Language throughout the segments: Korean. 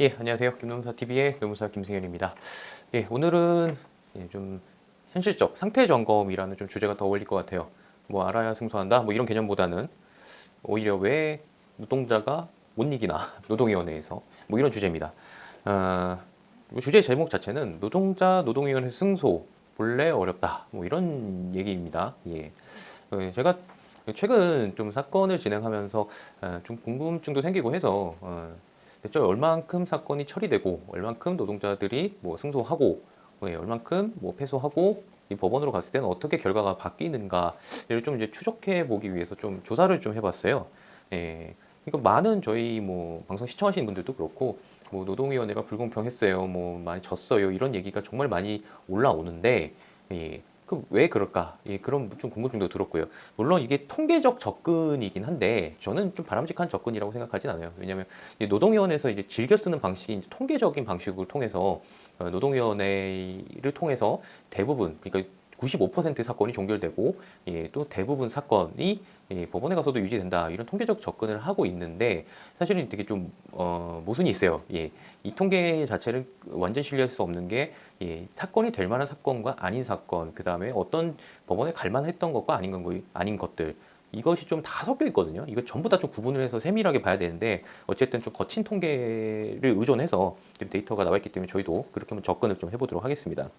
예, 안녕하세요. 김노무사 TV의 노무사 김승현입니다. 예, 오늘은 예, 좀 현실적 상태 점검이라는 좀 주제가 더 어울릴 것 같아요. 뭐 알아야 승소한다, 뭐 이런 개념보다는 오히려 왜 노동자가 못 이기나 노동위원회에서 뭐 이런 주제입니다. 어, 뭐 주제 제목 자체는 노동자 노동위원회 승소 본래 어렵다, 뭐 이런 얘기입니다. 예, 어, 제가 최근 좀 사건을 진행하면서 어, 좀 궁금증도 생기고 해서 어, 대체 얼만큼 사건이 처리되고 얼만큼 노동자들이 뭐 승소하고 예, 얼만큼 뭐 패소하고 이 법원으로 갔을 때는 어떻게 결과가 바뀌는가를 좀 이제 추적해 보기 위해서 좀 조사를 좀 해봤어요. 예, 이거 많은 저희 뭐 방송 시청하시는 분들도 그렇고 뭐 노동위원회가 불공평했어요, 뭐 많이 졌어요 이런 얘기가 정말 많이 올라오는데 예, 그왜 그럴까? 예, 그런 좀 궁금증도 들었고요. 물론 이게 통계적 접근이긴 한데 저는 좀 바람직한 접근이라고 생각하진 않아요. 왜냐하면 이 노동위원회에서 이제 즐겨 쓰는 방식이 통계적인 방식을 통해서 어, 노동위원회를 통해서 대부분 그러니까 95% 사건이 종결되고 예, 또 대부분 사건이 예, 법원에 가서도 유지된다 이런 통계적 접근을 하고 있는데 사실은 되게 좀 어, 모순이 있어요. 예, 이 통계 자체를 완전 신뢰할 수 없는 게 예, 사건이 될 만한 사건과 아닌 사건, 그 다음에 어떤 법원에 갈 만했던 것과 아닌 건 아닌 것들 이것이 좀 다 섞여 있거든요. 이거 전부 다 좀 구분을 해서 세밀하게 봐야 되는데 어쨌든 좀 거친 통계를 의존해서 좀 데이터가 나와 있기 때문에 저희도 그렇게 한번 접근을 좀 해보도록 하겠습니다.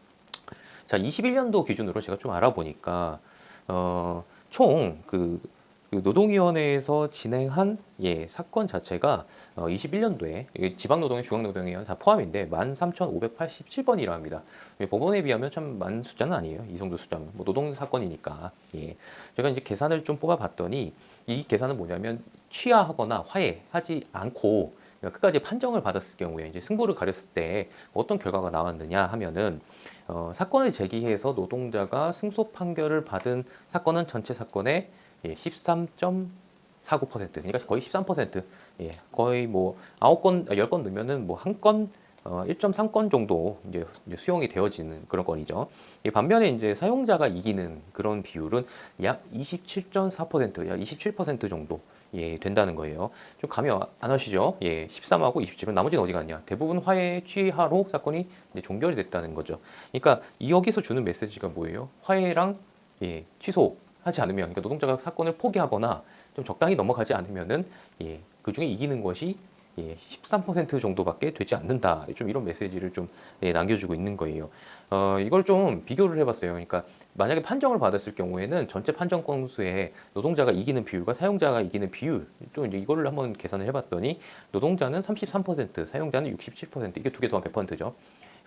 자, 21년도 기준으로 제가 좀 알아보니까 어, 총그 그 노동위원회에서 진행한 예, 사건 자체가 어, 21년도에 지방노동의 중앙노동위원 다 포함인데 13,587번이라 합니다. 예, 법원에 비하면 참 많은 숫자는 아니에요. 이 정도 숫자면 뭐 노동 사건이니까. 예. 제가 이제 계산을 좀 뽑아봤더니 이 계산은 뭐냐면 취하하거나 화해하지 않고 그러니까 끝까지 판정을 받았을 경우에 이제 승부를 가렸을 때 어떤 결과가 나왔느냐 하면은 어, 사건을 제기해서 노동자가 승소 판결을 받은 사건은 전체 사건의 예, 13.49% 그러니까 거의 13% 예, 거의 뭐 9건, 10건 넣으면은 뭐 한 건, 어, 1.3건 정도 이제 수용이 되어지는 그런 건이죠. 예, 반면에 이제 사용자가 이기는 그런 비율은 약 27.4%, 약 27% 정도 예, 된다는 거예요. 좀 감이 안 하시죠? 예, 13하고 27은 나머지는 어디 갔냐? 대부분 화해 취하로 사건이 종결이 됐다는 거죠. 그러니까 여기서 주는 메시지가 뭐예요? 화해랑 예, 취소하지 않으면, 그러니까 노동자가 사건을 포기하거나 좀 적당히 넘어가지 않으면은 예, 그 중에 이기는 것이 예, 13% 정도밖에 되지 않는다. 좀 이런 메시지를 좀 예, 남겨주고 있는 거예요. 어, 이걸 좀 비교를 해봤어요. 그러니까 만약에 판정을 받았을 경우에는 전체 판정 건수에 노동자가 이기는 비율과 사용자가 이기는 비율 또 이제 이거를 한번 계산을 해봤더니 노동자는 33% 사용자는 67% 이게 두 개 더하면 100%죠.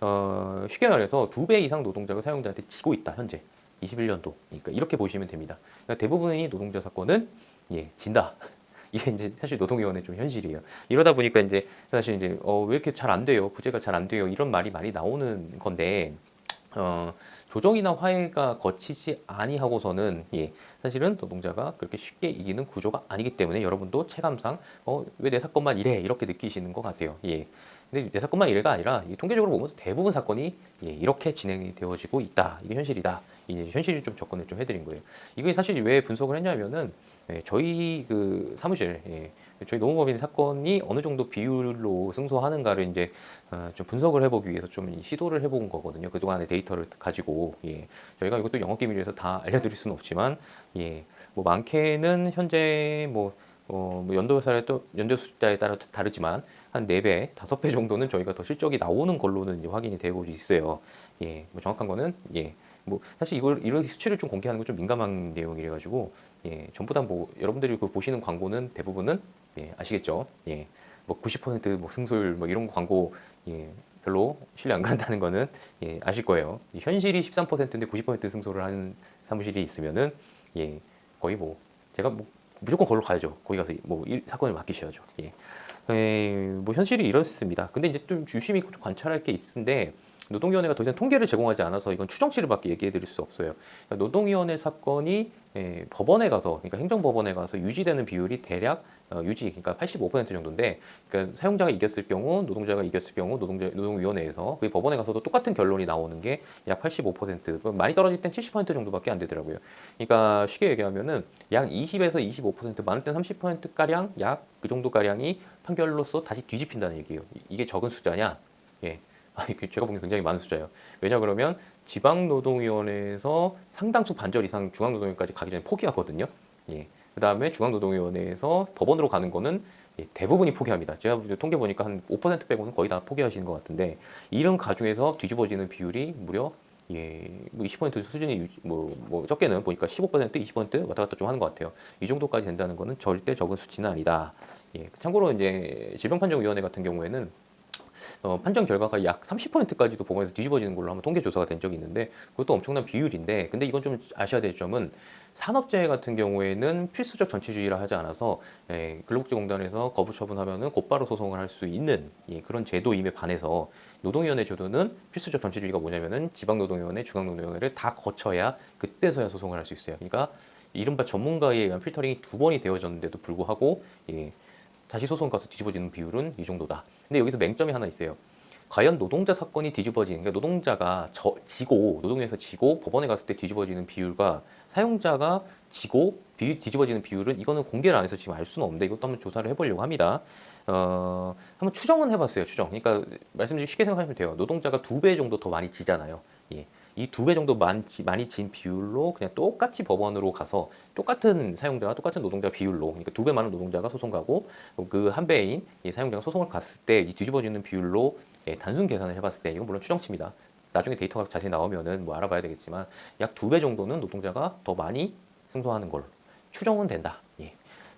어, 쉽게 말해서 두 배 이상 노동자가 사용자한테 지고 있다 현재 21년도 그러니까 이렇게 보시면 됩니다. 그러니까 대부분의 노동자 사건은 예 진다. 이게 이제 사실 노동위원회 좀 현실이에요. 이러다 보니까 이제 사실 이제 어, 왜 이렇게 잘 안 돼요? 구제가 잘 안 돼요? 이런 말이 많이 나오는 건데 어, 조정이나 화해가 거치지 아니하고서는 예, 사실은 노동자가 그렇게 쉽게 이기는 구조가 아니기 때문에 여러분도 체감상 어, 왜 내 사건만 이래 이렇게 느끼시는 것 같아요. 예. 근데 내 사건만 이래가 아니라 통계적으로 보면 대부분 사건이 예, 이렇게 진행이 되어지고 있다. 이게 현실이다. 이제 현실을 좀 접근을 좀 해드린 거예요. 이게 사실 왜 분석을 했냐면은 예, 저희 그 사무실 예, 저희 노무법인 사건이 어느 정도 비율로 승소하는가를 이제 어, 좀 분석을 해보기 위해서 좀 시도를 해본 거거든요. 그동안의 데이터를 가지고 예, 저희가 이것도 영업 기밀이라서 다 알려드릴 수는 없지만 예, 뭐 많게는 현재 뭐, 어, 뭐 연도사에 또 연도 숫자에 따라 다르지만 한 네배 다섯 배 정도는 저희가 더 실적이 나오는 걸로는 이제 확인이 되고 있어요. 예, 뭐 정확한 거는 예, 뭐 사실 이걸 이런 수치를 좀 공개하는 건 좀 민감한 내용이래 가지고 예, 전부 다 뭐 여러분들이 그 보시는 광고는 대부분은 예, 아시겠죠? 예, 뭐 90%뭐 승소율 뭐 이런 광고 예, 별로 신뢰 안 간다는 거는 예, 아실 거예요. 현실이 13%인데 90% 승소를 하는 사무실이 있으면은 예, 거의 뭐 제가 뭐 무조건 걸로 가야죠. 거기 가서 뭐 일, 사건을 맡기셔야죠. 예. 에, 뭐 현실이 이렇습니다. 근데 이제 좀 유심히 좀 관찰할 게 있는데 노동위원회가 더 이상 통계를 제공하지 않아서 이건 추정치를밖에 얘기해 드릴 수 없어요. 그러니까 노동위원회 사건이 예, 법원에 가서 그러니까 행정법원에 가서 유지되는 비율이 대략 어, 유지, 그러니까 85% 정도인데, 그러니까 사용자가 이겼을 경우, 노동자가 이겼을 경우, 노동자 노동위원회에서 그 법원에 가서도 똑같은 결론이 나오는 게 약 85%, 그 많이 떨어질 땐 70% 정도밖에 안 되더라고요. 그러니까 쉽게 얘기하면은 약 20에서 25%, 많을 땐 30% 가량, 약 그 정도 가량이 판결로서 다시 뒤집힌다는 얘기예요. 이- 이게 적은 숫자냐? 예. 아, 제가 보기엔 굉장히 많은 숫자예요. 왜냐 그러면 지방노동위원회에서 상당수 반절 이상 중앙노동위까지 가기 전에 포기하거든요. 예. 그 다음에 중앙노동위원회에서 법원으로 가는 거는 예, 대부분이 포기합니다. 제가 통계 보니까 한 5% 빼고는 거의 다 포기하시는 것 같은데 이런 가중에서 뒤집어지는 비율이 무려 예, 뭐 20% 수준이 유지- 뭐, 뭐 적게는 보니까 15% 20% 왔다 갔다 좀 하는 것 같아요. 이 정도까지 된다는 거는 절대 적은 수치는 아니다. 예, 참고로 이제 질병판정위원회 같은 경우에는 어, 판정 결과가 약 30%까지도 법원에서 뒤집어지는 걸로 한번 통계 조사가 된 적이 있는데 그것도 엄청난 비율인데 근데 이건 좀 아셔야 될 점은 산업재해 같은 경우에는 필수적 전치주의라 하지 않아서 예, 근로복지공단에서 거부 처분하면은 곧바로 소송을 할 수 있는 예, 그런 제도임에 반해서 노동위원회 제도는 필수적 전치주의가 뭐냐면은 지방노동위원회, 중앙노동위원회를 다 거쳐야 그때서야 소송을 할 수 있어요. 그러니까 이른바 전문가에 의한 필터링이 두 번이 되어졌는데도 불구하고 예, 다시 소송 가서 뒤집어지는 비율은 이 정도다. 근데 여기서 맹점이 하나 있어요. 과연 노동자 사건이 뒤집어지는 게 노동자가 저, 지고 노동위에서 지고 법원에 갔을 때 뒤집어지는 비율과 사용자가 지고 비, 뒤집어지는 비율은 이거는 공개를 안 해서 지금 알 수는 없는데 이것도 한번 조사를 해보려고 합니다. 어, 한번 추정은 해봤어요. 추정. 그러니까 말씀드리 쉽게 생각하시면 돼요. 노동자가 두 배 정도 더 많이 지잖아요. 예. 이 두 배 정도 많이, 많이 진 비율로 그냥 똑같이 법원으로 가서 똑같은 사용자와 똑같은 노동자 비율로 그러니까 두 배 많은 노동자가 소송 가고 그 한 배인 이 사용자가 소송을 갔을 때 이 뒤집어지는 비율로 예, 단순 계산을 해봤을 때 이건 물론 추정치입니다. 나중에 데이터가 자세히 나오면은 뭐 알아봐야 되겠지만 약 두 배 정도는 노동자가 더 많이 승소하는 걸 추정은 된다. 예.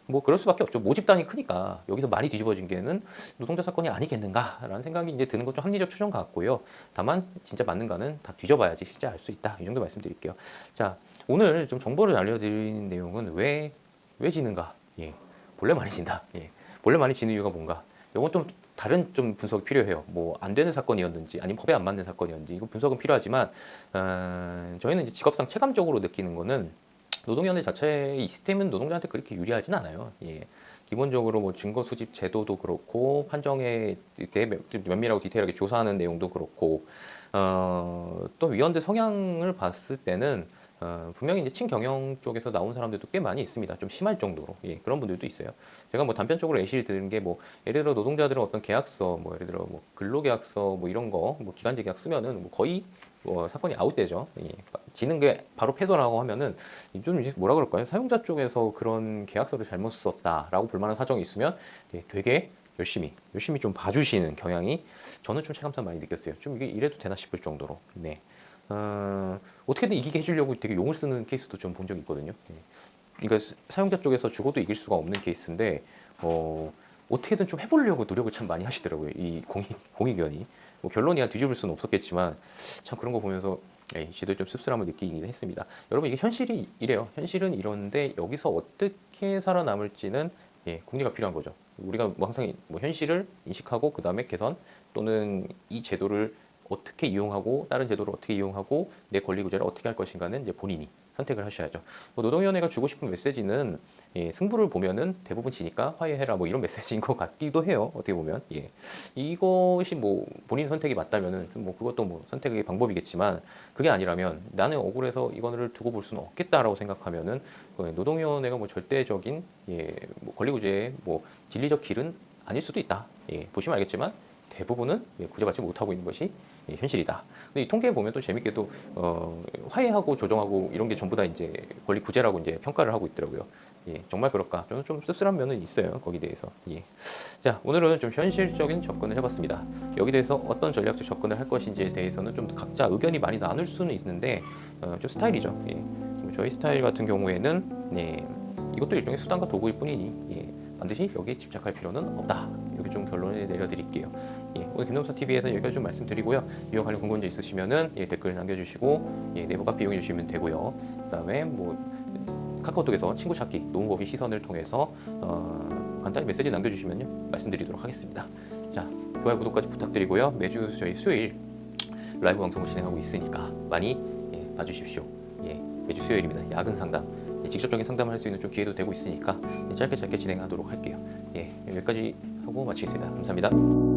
뭐 그럴 수밖에 없죠. 모집단이 크니까 여기서 많이 뒤집어진 게는 노동자 사건이 아니겠는가라는 생각이 이제 드는 건 좀 합리적 추정 같고요. 다만 진짜 맞는가는 다 뒤져봐야지 실제 알 수 있다. 이 정도 말씀드릴게요. 자 오늘 좀 정보를 알려드리는 내용은 왜 왜 지는가? 예. 본래 많이 진다. 예. 본래 많이 지는 이유가 뭔가? 이건 좀 다른 좀 분석이 필요해요. 뭐 안 되는 사건이었는지 아니면 법에 안 맞는 사건이었는지 이거 분석은 필요하지만 어, 저희는 이제 직업상 체감적으로 느끼는 거는 노동위원회 자체의 이 시스템은 노동자한테 그렇게 유리하진 않아요. 예. 기본적으로 뭐 증거 수집 제도도 그렇고 판정에 면- 면밀하고 디테일하게 조사하는 내용도 그렇고 어, 또 위원들 성향을 봤을 때는 어, 분명히 이제 친경영 쪽에서 나온 사람들도 꽤 많이 있습니다. 좀 심할 정도로 예, 그런 분들도 있어요. 제가 뭐 단편적으로 예시를 드는 게 뭐 예를 들어 노동자들은 어떤 계약서, 뭐 예를 들어 뭐 근로계약서 뭐 이런 거, 뭐 기간제 계약 쓰면은 뭐 거의 뭐 사건이 아웃되죠. 예, 지는 게 바로 패소라고 하면은 좀 뭐라 그럴까요? 사용자 쪽에서 그런 계약서를 잘못 썼다라고 볼만한 사정이 있으면 예, 되게 열심히 열심히 좀 봐주시는 경향이 저는 좀 체감상 많이 느꼈어요. 좀 이게 이래도 되나 싶을 정도로. 네. 어, 어떻게든 이기게 해주려고 되게 용을 쓰는 케이스도 좀 본 적이 있거든요. 예. 그러니까 스- 사용자 쪽에서 죽어도 이길 수가 없는 케이스인데 어, 어떻게든 좀 해보려고 노력을 참 많이 하시더라고요. 이 공익 공익위원이 뭐 결론이야 뒤집을 수는 없었겠지만 참 그런 거 보면서 예, 지도 좀 씁쓸함을 느끼긴 했습니다. 여러분 이게 현실이 이래요. 현실은 이런데 여기서 어떻게 살아남을지는 예, 공리가 필요한 거죠. 우리가 뭐 항상 뭐 현실을 인식하고 그 다음에 개선 또는 이 제도를 어떻게 이용하고 다른 제도를 어떻게 이용하고 내 권리 구제를 어떻게 할 것인가는 이제 본인이 선택을 하셔야죠. 뭐 노동위원회가 주고 싶은 메시지는 예, 승부를 보면은 대부분 지니까 화해해라 뭐 이런 메시지인 것 같기도 해요. 어떻게 보면 예. 이것이 뭐 본인 선택이 맞다면은 뭐 그것도 뭐 선택의 방법이겠지만 그게 아니라면 나는 억울해서 이거를 두고 볼 수는 없겠다라고 생각하면은 그 노동위원회가 뭐 절대적인 예, 뭐 권리구제의 뭐 진리적 길은 아닐 수도 있다. 예, 보시면 알겠지만 대부분은 예, 구제받지 못하고 있는 것이 예, 현실이다. 근데 이 통계에 보면 또 재밌게도 어, 화해하고 조정하고 이런 게 전부 다 이제 권리 구제라고 이제 평가를 하고 있더라고요. 예, 정말 그럴까? 저는 좀 씁쓸한 면은 있어요. 거기 대해서. 예. 자, 오늘은 좀 현실적인 접근을 해봤습니다. 여기 대해서 어떤 전략적 접근을 할 것인지에 대해서는 좀 각자 의견이 많이 나눌 수는 있는데 어, 좀 스타일이죠. 예. 좀 저희 스타일 같은 경우에는 네, 이것도 일종의 수단과 도구일 뿐이니 예, 반드시 여기에 집착할 필요는 없다. 이렇게 좀 결론을 내려드릴게요. 예, 오늘 김동사 TV에서 여기까지 좀 말씀드리고요. 이와 관련 궁금한 점 있으시면은 예, 댓글 남겨주시고 예, 네이버 카페 이용해 주시면 되고요. 그다음에 뭐 카카오톡에서 친구 찾기 노무법인 시선을 통해서 어, 간단히 메시지 남겨주시면요 말씀드리도록 하겠습니다. 자 좋아요 구독까지 부탁드리고요. 매주 저희 수요일 라이브 방송을 진행하고 있으니까 많이 예, 봐주십시오. 예, 매주 수요일입니다. 야근 상담 예, 직접적인 상담을 할 수 있는 좀 기회도 되고 있으니까 예, 짧게 짧게 진행하도록 할게요. 예, 여기까지 하고 마치겠습니다. 감사합니다.